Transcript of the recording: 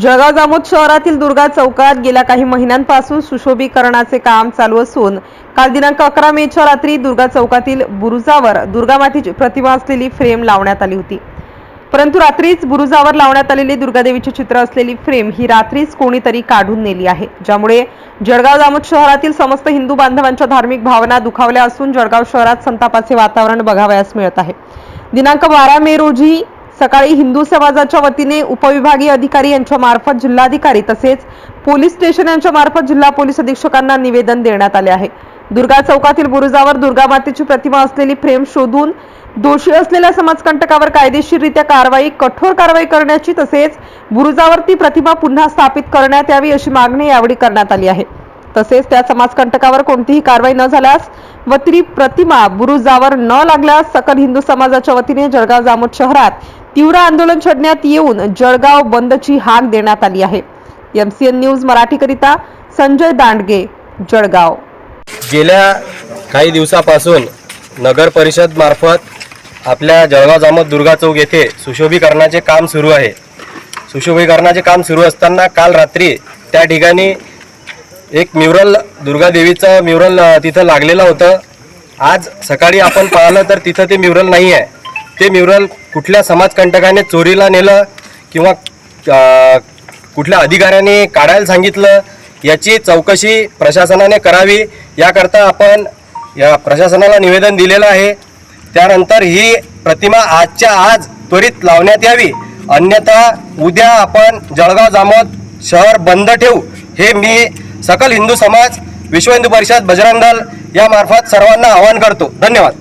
जळगाव जामोद शहरातील दुर्गा चौकात गेल्या काही महिन्यांपासून सुशोभीकरणाचे काम चालू असून काल दिनांक अकरा मेच्या रात्री दुर्गा चौकातील बुरुजावर दुर्गामातीची प्रतिमा असलेली फ्रेम लावण्यात आली होती. परंतु रात्रीच बुरुजावर लावण्यात आलेली दुर्गादेवीचे चित्र असलेली फ्रेम ही रात्रीच कोणीतरी काढून नेली आहे. ज्यामुळे जळगाव जामोद शहरातील समस्त हिंदू बांधवांच्या धार्मिक भावना दुखावल्या असून जळगाव शहरात संतापाचे वातावरण बघावयास मिळत आहे. दिनांक बारा मे रोजी सकाळी हिंदू समाजाच्या वतीने उपविभागीय अधिकारी यांच्या मार्फत जिल्हाधिकारी तसेच पोलीस स्टेशन यांच्या मार्फत जिल्हा पोलीस अधीक्षकांना निवेदन देण्यात आले आहे. दुर्गा चौकातील बुरुजावर दुर्गा मातेची प्रतिमा असलेली फ्रेम शोधून दोषी असलेल्या समाजकंटकावर कायदेशीररित्या कारवाई कठोर कारवाई करण्याची तसेच बुरुजावर ती प्रतिमा पुन्हा स्थापित करण्यात यावी अशी मागणी यावेळी करण्यात आली आहे. तसेच त्या समाजकंटकावर कोणतीही कारवाई न झाल्यास व ती प्रतिमा बुरुजावर न लागल्यास सकल हिंदू समाजाच्या वतीने जळगाव जामोद शहरात तीव्र आंदोलन छेडण्यात येऊन जळगाव बंदची हाक देण्यात आली आहे. एमसीएन न्यूज मराठीकरिता संजय दांडगे जळगाव. गेल्या काही दिवसापासून नगर परिषद मार्फत आपल्या जळगाव जामत दुर्गा चौक येथे सुशोभीकरणाचे काम सुरू आहे. सुशोभीकरणाचे काम सुरू असताना काल रात्री त्या ठिकाणी एक म्युरल दुर्गादेवीचं म्युरल तिथं लागलेलं होतं. आज सकाळी आपण पाहिलं तर तिथं ते म्युरल नाही आहे ते म्युरल कुठल्या समाजकंटकाने चोरीला नेलं किंवा कुठल्या अधिकाऱ्याने काढायला सांगितलं याची चौकशी प्रशासनाने करावी याकरता आपण या प्रशासनाला निवेदन दिलेलं आहे. त्यानंतर ही प्रतिमा आजच्या आज त्वरित लावण्यात यावी. अन्यथा उद्या आपण जळगाव जामोद शहर बंद ठेवू. हे मी सकल हिंदू समाज विश्व हिंदू परिषद बजरंग दल यामार्फत सर्वांना आवाहन करतो. धन्यवाद.